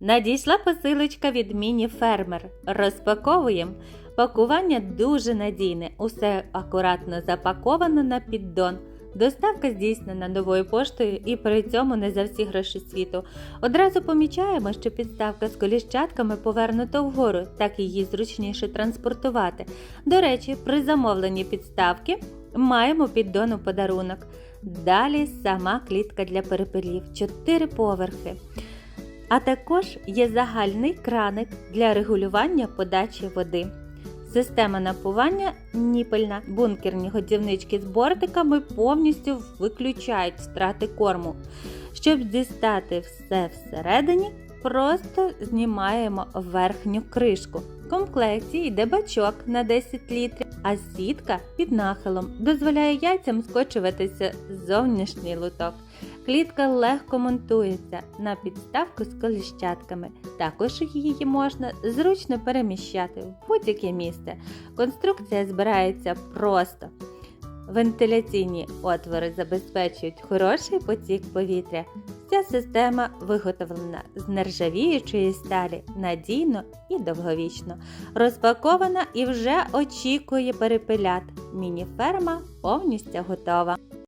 Надійшла посилочка від міні-фермер. Розпаковуємо. Пакування дуже надійне, усе акуратно запаковано на піддон. Доставка здійснена новою поштою і при цьому не за всі гроші світу. Одразу помічаємо, що підставка з коліщатками повернута вгору, так її зручніше транспортувати. До речі, при замовленні підставки маємо піддон у подарунок. Далі сама клітка для перепелів, 4 поверхи. А також є загальний краник для регулювання подачі води. Система напування ніпельна. Бункерні годівнички з бортиками повністю виключають втрати корму. Щоб дістати все всередині, просто знімаємо верхню кришку. В комплекті йде бачок на 10 літрів, а сітка під нахилом дозволяє яйцям скочуватися зовнішній луток. Клітка легко монтується на підставку з коліщатками. Також її можна зручно переміщати в будь-яке місце. Конструкція збирається просто. Вентиляційні отвори забезпечують хороший потік повітря. Ця система виготовлена з нержавіючої сталі надійно і довговічно. Розпакована і вже очікує перепелят. Міні-ферма повністю готова.